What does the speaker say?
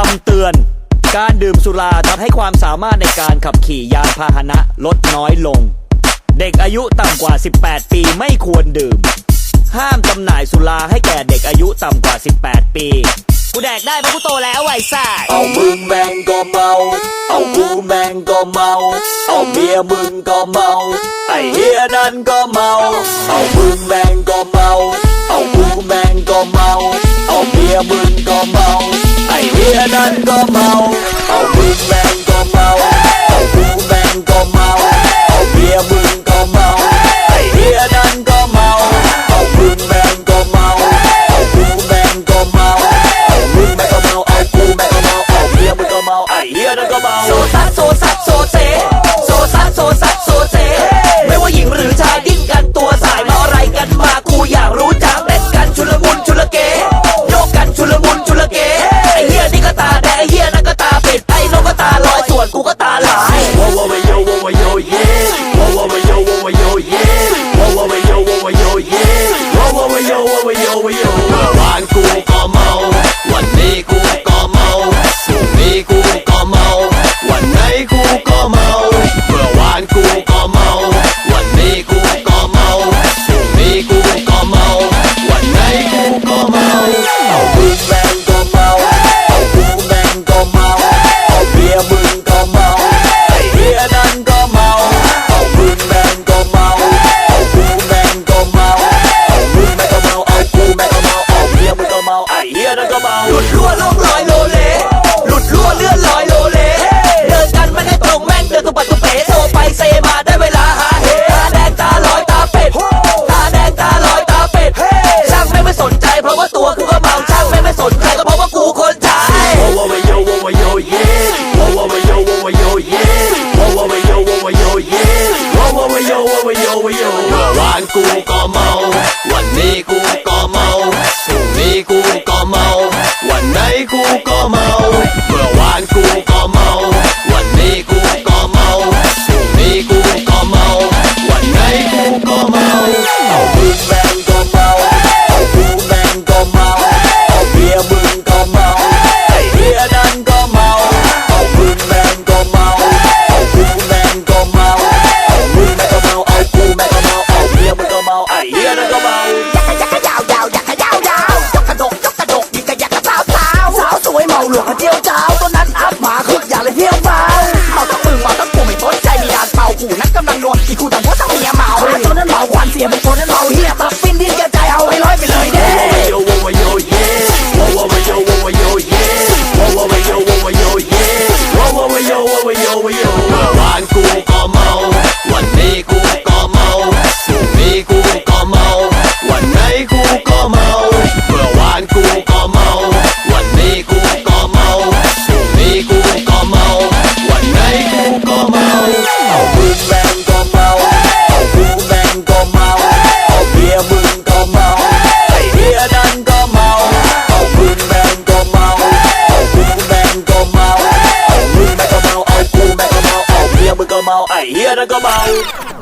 คำเตือน การดื่มสุราทำให้ความสามารถในการขับขี่ยานพาหนะลดน้อยลง เด็กอายุต่ำกว่า 18 ปีไม่ควรดื่ม ห้ามจำหน่ายสุราให้แก่เด็กอายุต่ำกว่า 18 ปี กูแดกได้เพราะกูโตแล้วไอ้สัสเอามึงแมงก็เมา เอากูแมงก็เมา เอาเมียมึงก็เมา ไอ้เฮียนั่นก็เมา เอามึงแมงก็เมา เอากูแมงก็เมา เอาเมียมึงก็เมา an uncommon. I will let oh, oh, oh, oh. โยวะโยวะโยวะวานกูก็เมา วันนี้กู yo, oh, yo, yo. and go bow.